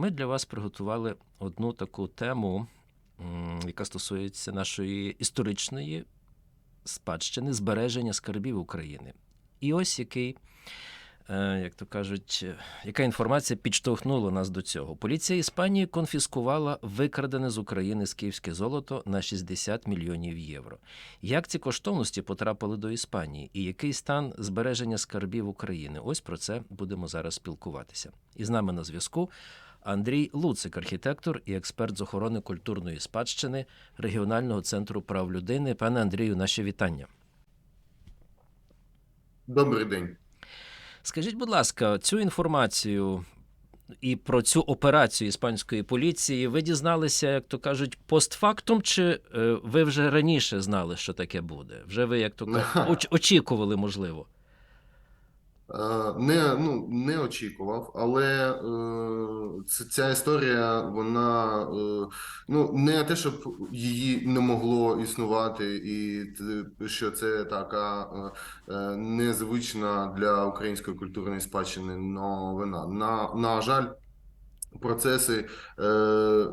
Ми для вас приготували одну таку тему, яка стосується нашої історичної спадщини, збереження скарбів України. І ось який, е, як то кажуть, е, яка інформація підштовхнула нас до цього. Поліція Іспанії конфіскувала викрадене з України скіфське золото на 60 мільйонів євро. Як ці коштовності потрапили до Іспанії і який стан збереження скарбів України? Ось про це будемо зараз спілкуватися. І з нами на зв'язку Андрій Луцик, архітектор і експерт з охорони культурної спадщини регіонального центру прав людини. Пане Андрію, наші вітання. Добрий день. Скажіть, будь ласка, цю інформацію і про цю операцію іспанської поліції ви дізналися, як то кажуть, постфактум, чи е, ви вже раніше знали, що таке буде? Вже ви, як то кажуть, очікували, можливо. Е, Не, ну, не очікував, але е, ця історія, вона е, ну, не те, щоб її не могло існувати, і що це така е, незвична для української культурної спадщини новина. На, на жаль, процеси, е,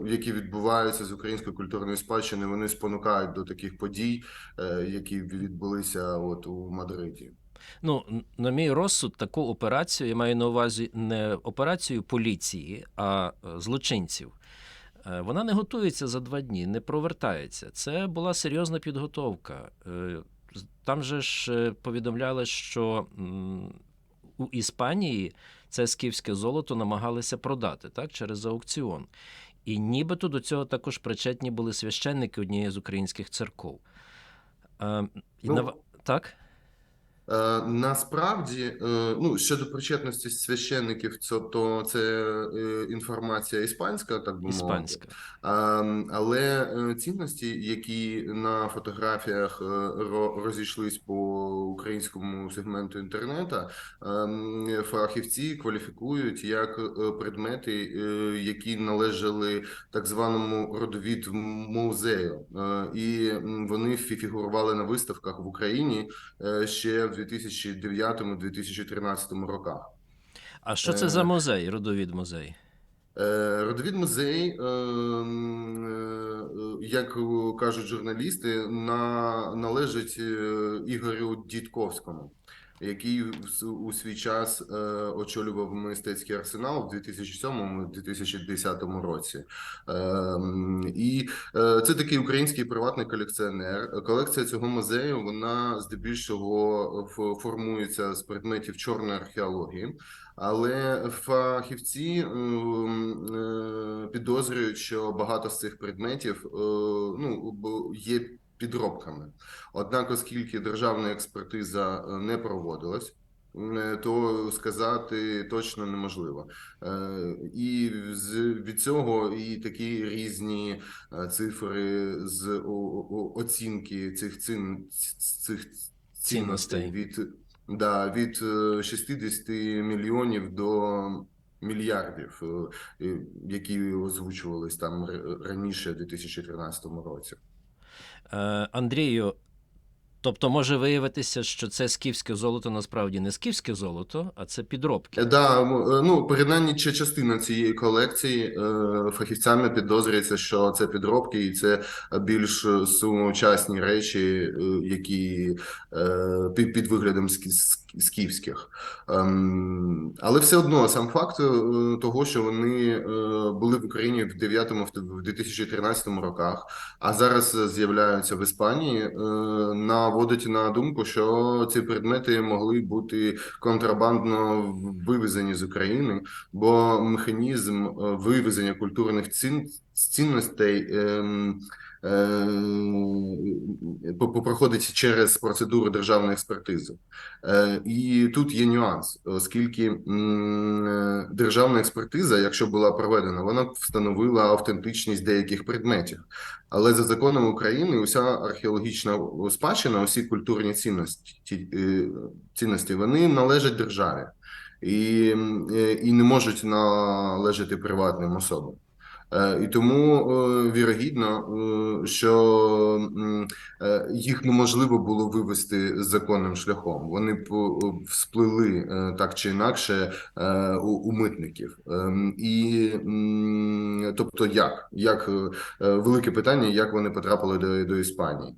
які відбуваються з української культурної спадщини, вони спонукають до таких подій, е, які відбулися от у Мадриді. Ну, на мій розсуд, таку операцію я маю на увазі не операцію поліції, а е, злочинців. Е, Вона не готується за два дні, не провертається. Це була серйозна підготовка. Е, Там же ж повідомляли, що у Іспанії це скіфське золото намагалися продати так, через аукціон. І нібито до цього також причетні були священники однієї з українських церков. Ну, Так? Е, Насправді, е, ну щодо причетності священників, це то це е, інформація іспанська, так би мовити. Іспанська. А, Але е, цінності, які на фотографіях ро- розійшлись по українському сегменту інтернету, ем, фахівці кваліфікують як предмети, які належали так званому родовід музею, і вони фі- фігурували на виставках в Україні ще в 2009-2013 роках. А що це за Е, музей, родовід музей? Е, Родовід музей, ем, е, як кажуть журналісти, належить Ігорю Дідковському, який у свій час е, очолював мистецький арсенал в 2007-2010 році. Ем, І е, це такий український приватний колекціонер. Колекція цього музею вона здебільшого формується з предметів чорної археології. Але фахівці ем, е, підозрюють, що багато з цих предметів ну, є підробками. Однак, оскільки державна експертиза е, не проводилась, е, то сказати точно неможливо. Е, І від цього і такі різні цифри з оцінки цих цін цих цінностей від Да, від е, 60 мільйонів до мільярдів, які озвучувались там раніше, в 2013 році. Е, Андрію, тобто може виявитися, що це скіфське золото насправді не скіфське золото, а це підробки. Да, е, ну принаймні чи частина цієї колекції е, фахівцями підозрюється, що це підробки, і це більш сучасні речі, е, які під, виглядом скіфських. Ем, але все одно сам факт того, що вони були в Україні в 9 в 2013 роках, а зараз з'являються в Іспанії, е, наводить на думку, що ці предмети могли бути контрабандно вивезені з України, бо механізм е, вивезення культурних цін, цінностей ем, проходить через процедуру державної експертизи. Е, І тут є нюанс, оскільки е, державна експертиза, якщо була проведена, вона встановила автентичність деяких предметів. Але за законом України уся археологічна спадщина, усі культурні цінності, е, цінності вони належать державі і, е, і не можуть належати приватним особам. Е, І тому е, вірогідно, е, що їх неможливо було вивести законним шляхом. Вони б всплили так чи інакше у, митників. Ем, І тобто, як? Як велике питання, як вони потрапили до, до Іспанії?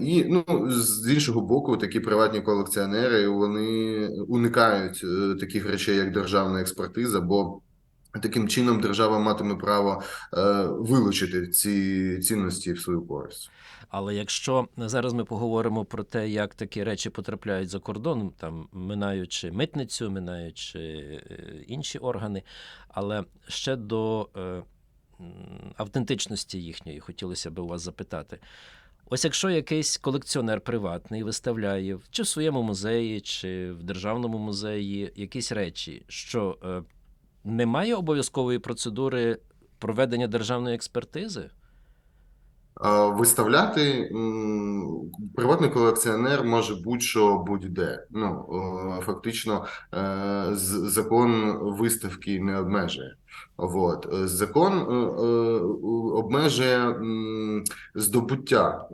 І ну з іншого боку, такі приватні колекціонери вони уникають таких речей, як державна експертиза, бо таким чином держава матиме право е, вилучити ці цінності в свою користь. Але якщо зараз ми поговоримо про те, як такі речі потрапляють за кордон, там минаючи митницю, минаючи е, інші органи, але ще до е, автентичності їхньої хотілося б у вас запитати. Ось якщо якийсь колекціонер приватний виставляє чи в своєму музеї, чи в державному музеї якісь речі, що е, немає обов'язкової процедури проведення державної експертизи? Виставляти приватний колекціонер може будь-що будь-де. Ну фактично, е, закон виставки не обмежує. Вот. Е, Закон е, е, обмежує здобуття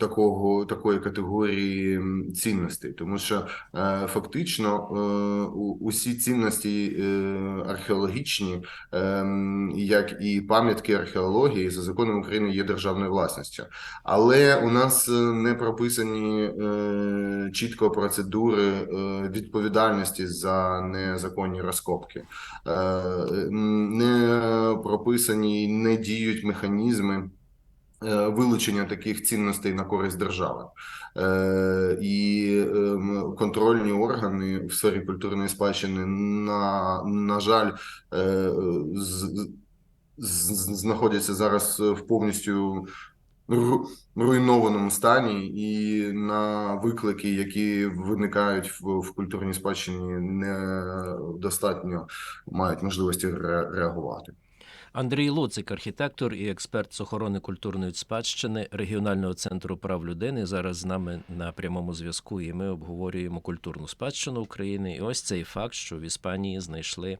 такого, такої категорії цінностей, тому що фактично усі цінності археологічні як і пам'ятки археології за законом України є державною власністю. Але у нас не прописані чітко процедури відповідальності за незаконні розкопки, не прописані, і не діють механізми. е, Вилучення таких цінностей на користь держави Е, і ем, контрольні органи в сфері культурної спадщини на, на жаль, е, знаходяться зараз в повністю руйнованому стані, і на виклики, які виникають в, в культурній спадщині, недостатньо мають можливості ре- реагувати. Андрій Луцик, архітектор і експерт з охорони культурної спадщини регіонального центру прав людини. Зараз з нами на прямому зв'язку, і ми обговорюємо культурну спадщину України. І ось цей факт, що в Іспанії знайшли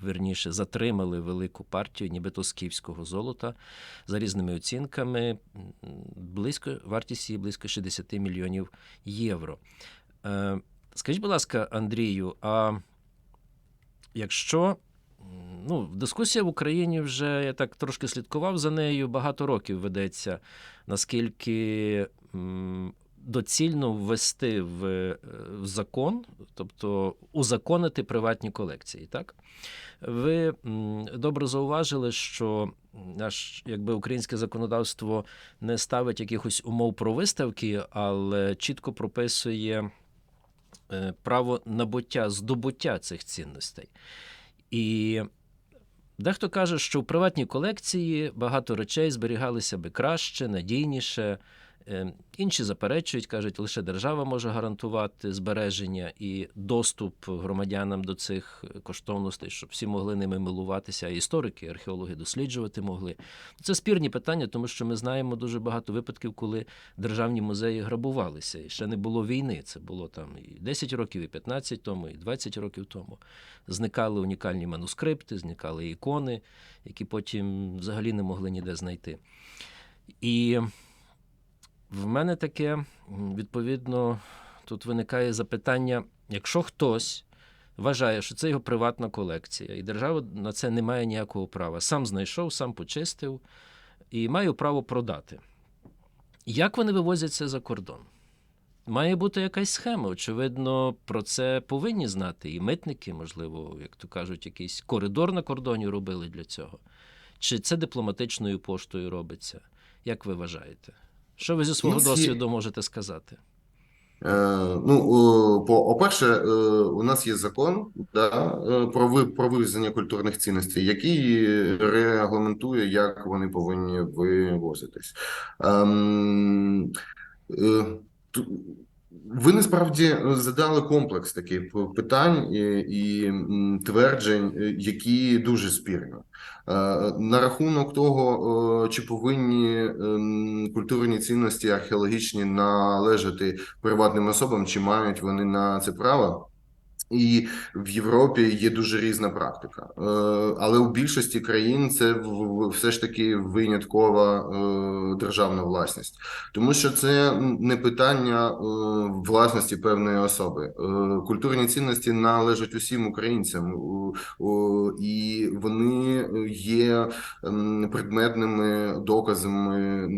верніше, затримали велику партію, нібито скіфського золота за різними оцінками. Близько вартість її близько 60 мільйонів євро. Е, Скажіть, будь ласка, Андрію, а якщо Ну, дискусія в Україні вже я так трошки слідкував за нею. Багато років ведеться, наскільки доцільно ввести в, е, в закон, тобто узаконити приватні колекції. Так? Ви добре зауважили, що наш якби українське законодавство не ставить якихось умов про виставки, але чітко прописує е, право набуття, здобуття цих цінностей. І дехто каже, що в приватній колекції багато речей зберігалися би краще, надійніше. Е, Інші заперечують, кажуть, лише держава може гарантувати збереження і доступ громадянам до цих коштовностей, щоб всі могли ними милуватися, а історики, археологи досліджувати могли. Це спірні питання, тому що ми знаємо дуже багато випадків, коли державні музеї грабувалися. І ще не було війни. Це було там і 10 років, і 15 тому, і 20 років тому. Зникали унікальні манускрипти, зникали ікони, які потім взагалі не могли ніде знайти. І в мене таке, відповідно, тут виникає запитання: якщо хтось вважає, що це його приватна колекція, і держава на це не має ніякого права, сам знайшов, сам почистив і має право продати. Як вони вивозять це за кордон? Має бути якась схема. Очевидно, про це повинні знати і митники, можливо, як то кажуть, якийсь коридор на кордоні робили для цього. Чи це дипломатичною поштою робиться? Як ви вважаєте? Що ви зі свого нас досвіду можете сказати? Е, ну, по по-перше, е, у нас є закон да, е, про ви про вивезення культурних цінностей, який регламентує, як вони повинні вивозитись. Е, ви насправді задали комплекс таких питань і, і тверджень, е, які дуже спірні. Е, На рахунок того, е, чи повинні ем, культурні цінності археологічні належати приватним особам, чи мають вони на це право? І в Європі є дуже різна практика, Е, але у більшості країн це все ж таки виняткова е, державна власність, тому що це не питання е, власності певної особи. Культурні цінності належать усім українцям, і вони є предметними доказами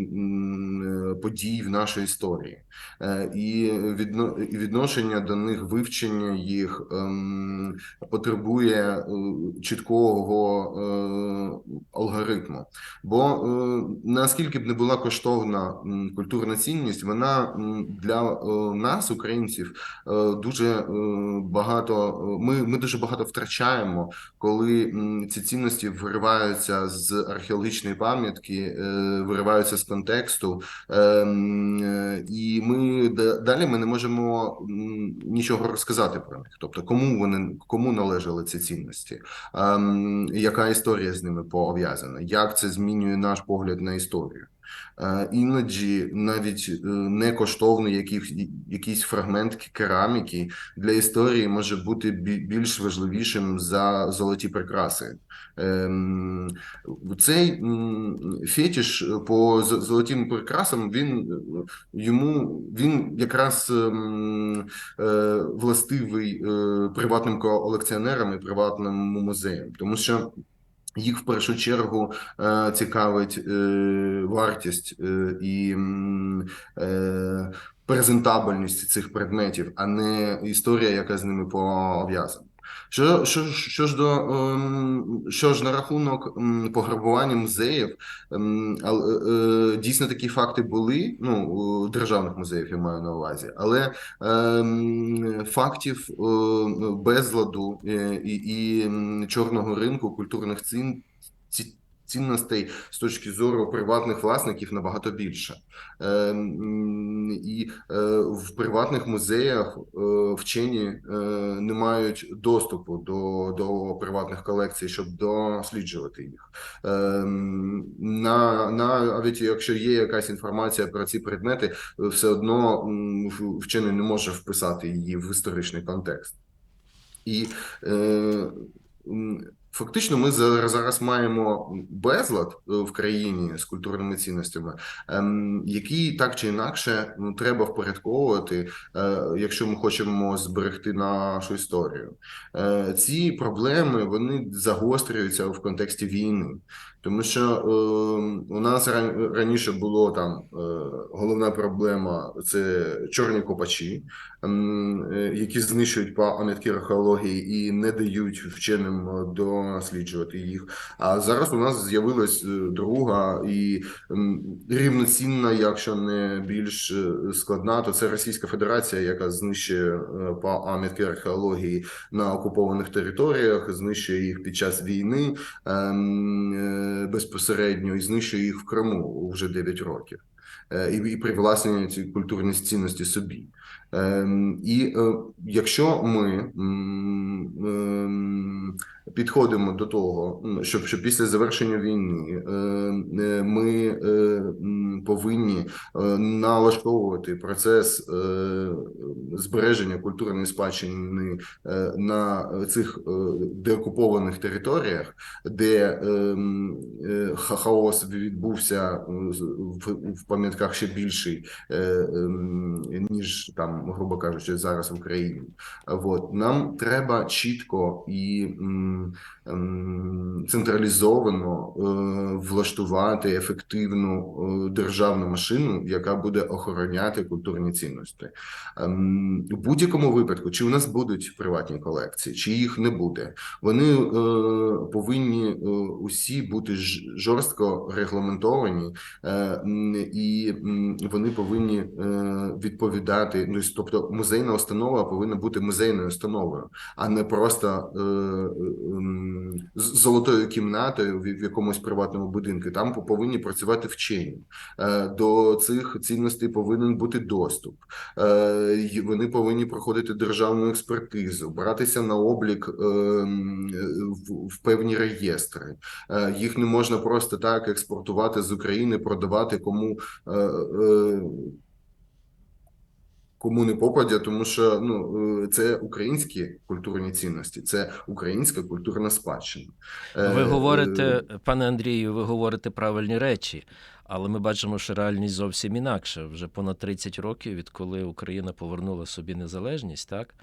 подій в нашій історії. І відношення до них, вивчення їх ем, потребує е, чіткого е, алгоритму. Бо е, наскільки б не була коштовна культурна цінність, вона для нас, українців, дуже багато. Ми, ми дуже багато втрачаємо, коли ці цінності вириваються з археологічної пам'ятки, вириваються з контексту. Ем, І ми далі ми не можемо нічого розказати про них. Тобто, кому вони кому належали ці цінності, ем, яка історія з ними пов'язана, як це змінює наш погляд на історію. Е, Іноді навіть е, не коштовний якийсь, якийсь фрагмент кераміки для історії може бути більш важливішим за золоті прикраси. Ем, Цей фетіш по золотим прикрасам він йому він якраз ем, е, властивий приватним колекціонерам і приватним музеям, тому що. Їх в першу чергу е, цікавить е, вартість е, і презентабельність цих предметів, а не історія, яка з ними пов'язана. Що, що, що ж до ем, що ж на рахунок пограбування музеїв, ем, але, е, дійсно такі факти були. Ну державних музеїв я маю на увазі, але ем, фактів е, безладу е, і, і чорного ринку культурних цін ці- цінностей з точки зору приватних власників набагато більше. Ем, І е, в приватних музеях е, вчені е, не мають доступу до, до приватних колекцій, щоб досліджувати їх. Ем, На, навіть якщо є якась інформація про ці предмети, все одно вчений не може вписати її в історичний контекст. І е, фактично ми зараз, зараз маємо безлад е, в країні з культурними цінностями, які так чи інакше ну, треба впорядковувати, е, якщо ми хочемо зберегти нашу історію. Е, ці проблеми вони загострюються в контексті війни. Тому що е, у нас раніше було там е, головна проблема це чорні копачі, ем, е, які знищують пам'ятки археології і не дають вченим е, досліджувати їх. А зараз у нас з'явилась е, друга і ем, рівноцінна, якщо не більш е, складна, то це Російська Федерація, яка знищує е, пам'ятки археології на окупованих територіях, знищує їх під час війни е, безпосередньо і знищує їх в Криму вже 9 років. Е, І, і привласнює ці культурні цінності собі. Ем, І е, якщо ми ем, підходимо до того, щоб, щоб після завершення війни е, е, ми повинні налаштовувати процес збереження культурної спадщини на цих деокупованих територіях, де ем, хаос відбувся в, в пам'ятках ще більший, е, ем, ніж там, грубо кажучи, зараз в Україні. От нам треба чітко і централізовано е, влаштувати ефективну е, державну машину, яка буде охороняти культурні цінності. Ем, У будь-якому випадку, чи у нас будуть приватні колекції, чи їх не буде, вони е, повинні усі бути жорстко регламентовані, і вони повинні відповідати. Ну, тобто, музейна установа повинна бути музейною установою, а не просто ем, золотою кімнатою в якомусь приватному будинку. Там повинні працювати вчені. Е, До цих цінностей повинен бути доступ. Е, Вони повинні проходити державну експертизу, братися на облік ем, в, певні реєстри. Е, Їх не можна просто так експортувати з України, продавати кому е, е, кому не попадя, тому що ну е, це українські культурні цінності, це українська культурна спадщина. Е, Ви е, говорите, пане Андрію, ви говорите правильні речі, але ми бачимо, що реальність зовсім інакша. Вже понад 30 років, відколи Україна повернула собі незалежність, так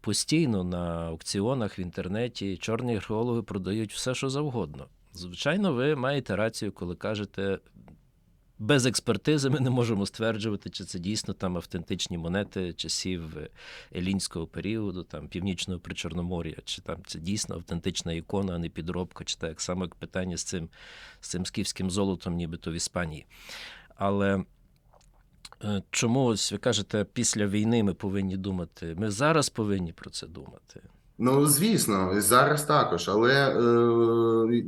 постійно на аукціонах в інтернеті чорні археологи продають все, що завгодно. Звичайно, ви маєте рацію, коли кажете. Без експертизи ми не можемо стверджувати, чи це дійсно там автентичні монети часів елінського періоду, там північного причорномор'я, чи там це дійсно автентична ікона, а не підробка, чи так само як питання з цим, з цим скіфським золотом, нібито в Іспанії. Але е, чому ось ви кажете, після війни ми повинні думати? Ми зараз повинні про це думати. Ну, звісно, зараз також, але е,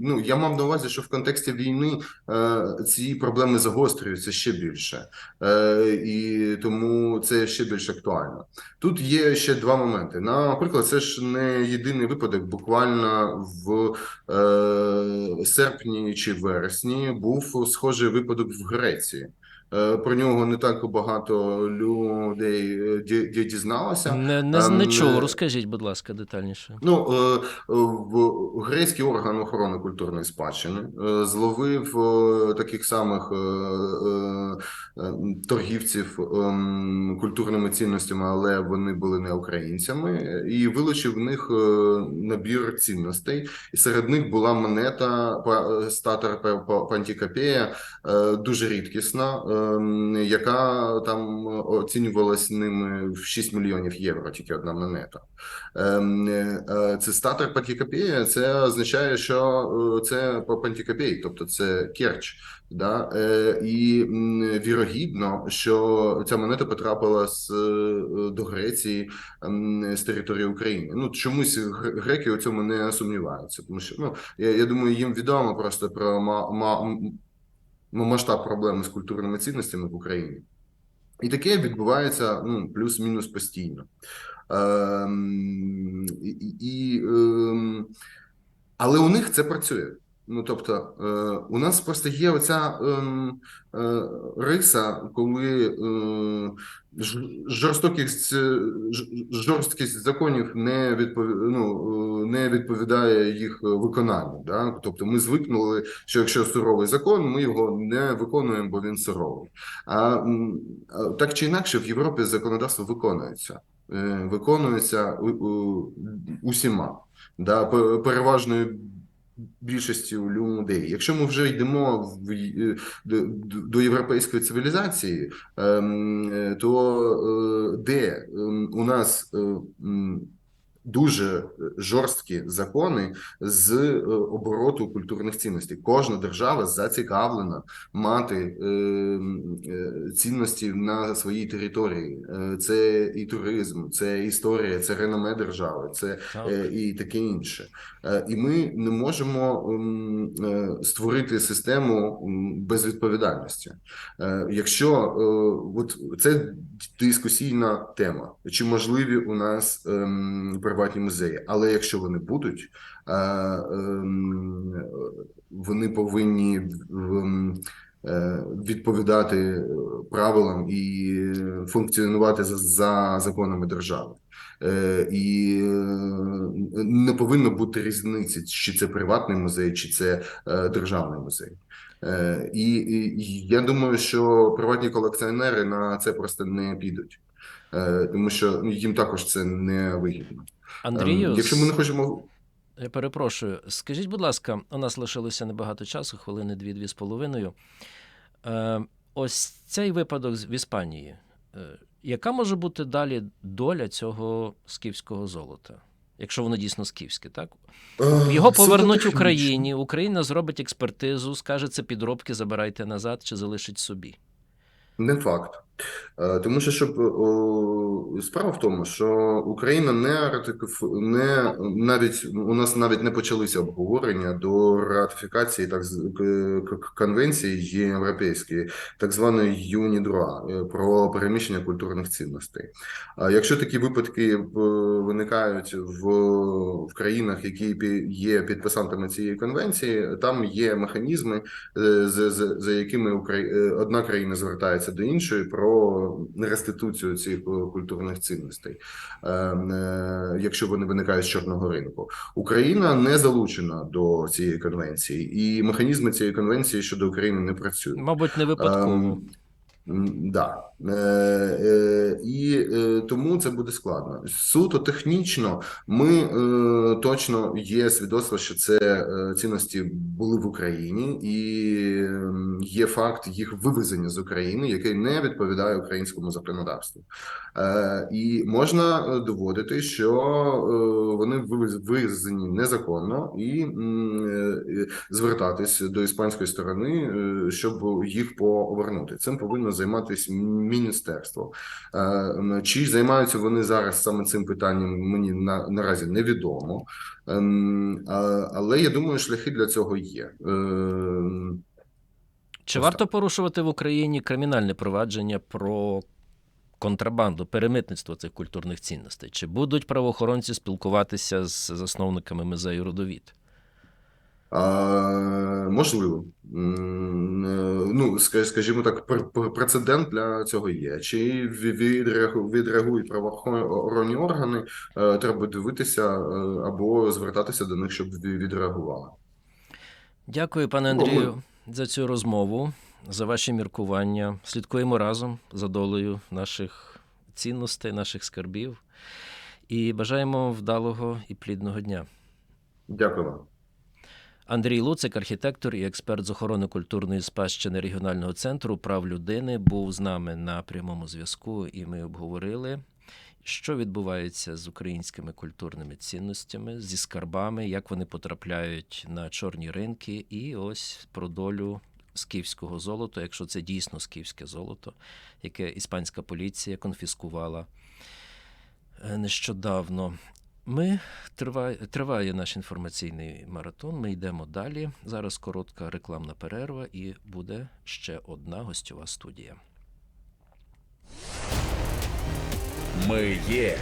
ну я мав на увазі, що в контексті війни е, ці проблеми загострюються ще більше, е, і тому це ще більш актуально. Тут є ще два моменти. Наприклад, це ж не єдиний випадок. Буквально в е, серпні чи вересні був схожий випадок в Греції. Е, Про нього не так багато людей е, ді- ді- дізналося. Не, не, не Ем, чув, е, розкажіть, будь ласка, детальніше. Ну, в грецький орган охорони культурної спадщини зловив таких самих торгівців ем, культурними цінностями, але вони були не українцями, і вилучив в них набір цінностей. І серед них була монета па- статер Па- Па- Пантікопея, е, дуже рідкісна, яка там оцінювалась ними в 6 мільйонів євро, тільки одна монета. Ем, е, Це статер Пантікопея, це означає, що е, це по Пантікопей, тобто це Керч. Да? Е, І вірогідно, що ця монета потрапила з, до Греції ем, з території України. Ну чомусь греки у цьому не сумніваються, тому що ну я, я думаю, їм відомо просто про ма, ма, масштаб проблеми з культурними цінностями в Україні. І таке відбувається ну, плюс-мінус постійно. Ем, і, і, ем, але у них це працює. Ну тобто, е, у нас просто є оця ем, е, риса, коли е, жорстокість, жорсткість законів не відпов... ну, не відповідає їх виконанню. Да? Тобто, ми звикнули, що якщо суровий закон, ми його не виконуємо, бо він суровий. А так чи інакше, в Європі законодавство виконується. Виконується усіма, да, переважною більшістю людей. Якщо ми вже йдемо в, е, до, до європейської цивілізації, ем, е, то е, де ем, у нас дуже жорсткі закони з е, обороту культурних цінностей. Кожна держава зацікавлена мати е, е, цінності на своїй території. Е, Це і туризм, це історія, це реноме держави, це Так. е, і таке інше. Е, І ми не можемо е, створити систему безвідповідальності. Е, Якщо е, от це дискусійна тема, чи можливі у нас ем, приватні музеї, але якщо вони будуть, е, ем, вони повинні ем, е, відповідати правилам і функціонувати за, за законами держави. Е, І не повинно бути різниці, чи це приватний музей, чи це державний музей. І, і я думаю, що приватні колекціонери на це просто не підуть, тому що ну, їм також це не вигідно. Андрію, Ем, Якщо ми не хочемо Я перепрошую. Скажіть, будь ласка, у нас лишилося небагато часу, хвилини дві-дві з половиною. Е, ось цей випадок в Іспанії. Е, яка може бути далі доля цього скіфського золота? Якщо воно дійсно скіфське, так? Е, Його повернуть. Україні, Україна зробить експертизу, скаже, це підробки, забирайте назад чи залишить собі. Не факт. Е, Тому що щоб о, справа в тому, що Україна не ратифів... не навіть у нас навіть не почалися обговорення до ратифікації так з- конвенції європейської, так званої ЮНІДРОА е, про переміщення культурних цінностей. А якщо такі випадки е, виникають в, в країнах, які є підписантами цієї конвенції, там є механізми, е, за, за, за якими Украї... е, одна країна звертається до іншої про про реституцію цих е, культурних цінностей, е, е, якщо вони виникають з чорного ринку. Україна не залучена до цієї конвенції, і механізми цієї конвенції щодо України не працюють. Мабуть, не випадково. Да. Е, е, і е, тому це буде складно. Суто технічно ми е, точно є свідоцтво, що це е, цінності були в Україні, і є факт їх вивезення з України, який не відповідає українському законодавству. Е, і можна е, доводити, що е, вони вивезені незаконно, і е, звертатись до іспанської сторони, щоб їх повернути. Цим повинно займатися міністерство. Е, Чи займаються вони зараз саме цим питанням? Мені на наразі невідомо, Ем, але я думаю, шляхи для цього є. Ем, Чи ось варто так. порушувати в Україні кримінальне провадження про контрабанду, перемитництво цих культурних цінностей? Чи будуть правоохоронці спілкуватися з засновниками музею Родовід? А, можливо, е, ну ска- скажімо так, пр- пр- прецедент для цього є. Чи відреагують правоохоронні органи? е, Треба дивитися е, або звертатися до них, щоб відреагували. Дякую, пане Ну, ми- Андрію, за цю розмову, за ваші міркування. Слідкуємо разом за долею наших цінностей, наших скарбів і бажаємо вдалого і плідного дня. Дякую вам. Андрій Луцик, архітектор і експерт з охорони культурної спадщини регіонального центру прав людини, був з нами на прямому зв'язку, і ми обговорили, що відбувається з українськими культурними цінностями, зі скарбами, як вони потрапляють на чорні ринки, і ось про долю скіфського золота, якщо це дійсно скіфське золото, яке іспанська поліція конфіскувала е, нещодавно. Ми триває, триває наш інформаційний маратон. Ми йдемо далі. Зараз коротка рекламна перерва, і буде ще одна гостьова студія. Ми є.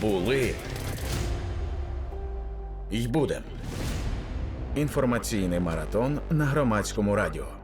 Були. й будем. Інформаційний маратон на громадському радіо.